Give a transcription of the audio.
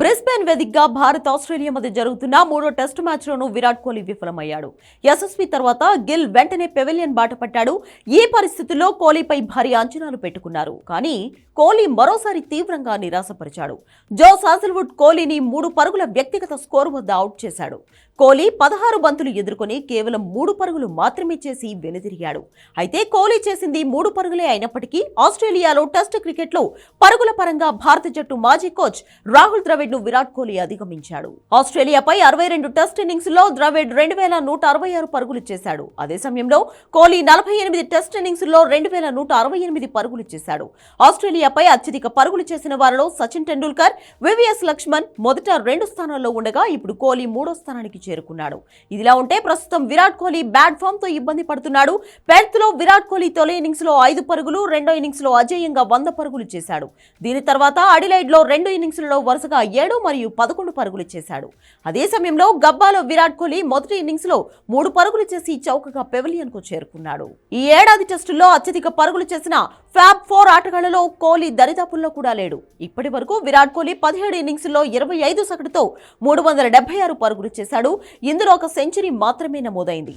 Brisbane వేదికగా Bharat Australia మధ్య జరుగుతున్న మూడో టెస్టు మ్యాచ్లోనూ విరాట్ కోహ్లీ విఫలమయ్యాడు. యశస్వి తర్వాత గిల్ వెంటనే పెవిలియన్ బాట పట్టాడు. ఈ పరిస్థితుల్లో కోహ్లీపై భారీ అంచనాలు పెట్టుకున్నారు. కానీ కోహ్లీ మరోసారి తీవ్రంగా నిరాశపరిచాడు. జోస్ హాజల్వుడ్ కోహ్లీని మూడు పరుగుల వ్యక్తిగత స్కోరు వద్ద అవుట్ చేశాడు. కోహ్లీ పదహారు బంతులు ఎదుర్కొని కేవలం మూడు పరుగులు మాత్రమే చేసి వెనుదిరిగాడు. అయితే కోహ్లీ చేసింది మూడు పరుగులే అయినప్పటికీ ఆస్ట్రేలియాలో టెస్ట్ క్రికెట్లో పరుగుల పరంగా భారత జట్టు మాజీ కోచ్ రాహుల్ ద్రవిడ్ను విరాట్ కోహ్లీ అధిగమించాడు. ఆస్ట్రేలియాపై అరవై రెండు టెస్ట్ ఇన్నింగ్స్లో ద్రవిడ్ రెండు వేల నూట అరవై ఆరు పరుగులు చేశాడు. అదే సమయంలో కోహ్లీ నలభై ఎనిమిది టెస్ట్ ఇన్నింగ్స్లో రెండు వేల నూట అరవై ఎనిమిది పరుగులు చేశాడు. ఆస్ట్రేలియాపై అత్యధిక పరుగులు చేసిన వారిలో సచిన్ టెండూల్కర్ వివిఎస్ లక్ష్మణ్ మొదట రెండు స్థానాల్లో ఉండగా ఇప్పుడు కోహ్లీ మూడో స్థానానికి చేరుకున్నాడు. ఇదిలా ఉంటే ప్రస్తుతం విరాట్ కోహ్లీ బ్యాట్ ఫామ్తో ఇబ్బంది పడుతున్నాడు. పెర్త్లో విరాట్ కోహ్లీ తొలి ఇన్నింగ్స్లో ఐదు పరుగులు రెండో ఇన్నింగ్స్లో అజేయంగా వంద పరుగులు చేశాడు. దీని తర్వాత అడిలైడ్లో రెండు ఇన్నింగ్స్లలో వరుసగా ఏడు మరియు పదకొండు పరుగులు చేశాడు. అదే సమయంలో గబ్బాలో విరాట్ కోహ్లీ మొదటి ఇన్నింగ్స్లో మూడు పరుగులు చేసి చౌకగా పెవిలియన్కు చేరుకున్నాడు. ఈ ఏడాది టెస్టుల్లో అత్యధిక పరుగులు చేసిన ఫ్యాబ్ ఫోర్ ఆటగాళ్ళలో కోహ్లీ దరిదాపుల్లో కూడా లేడు. ఇప్పటి వరకు విరాట్ కోహ్లీ పదిహేడు ఇన్నింగ్స్లో ఇరవై ఐదు సగటుతో మూడు వందల డెబ్బై ఆరు పరుగులు చేశాడు. ఇందులో ఒక సెంచరీ మాత్రమే నమోదైంది.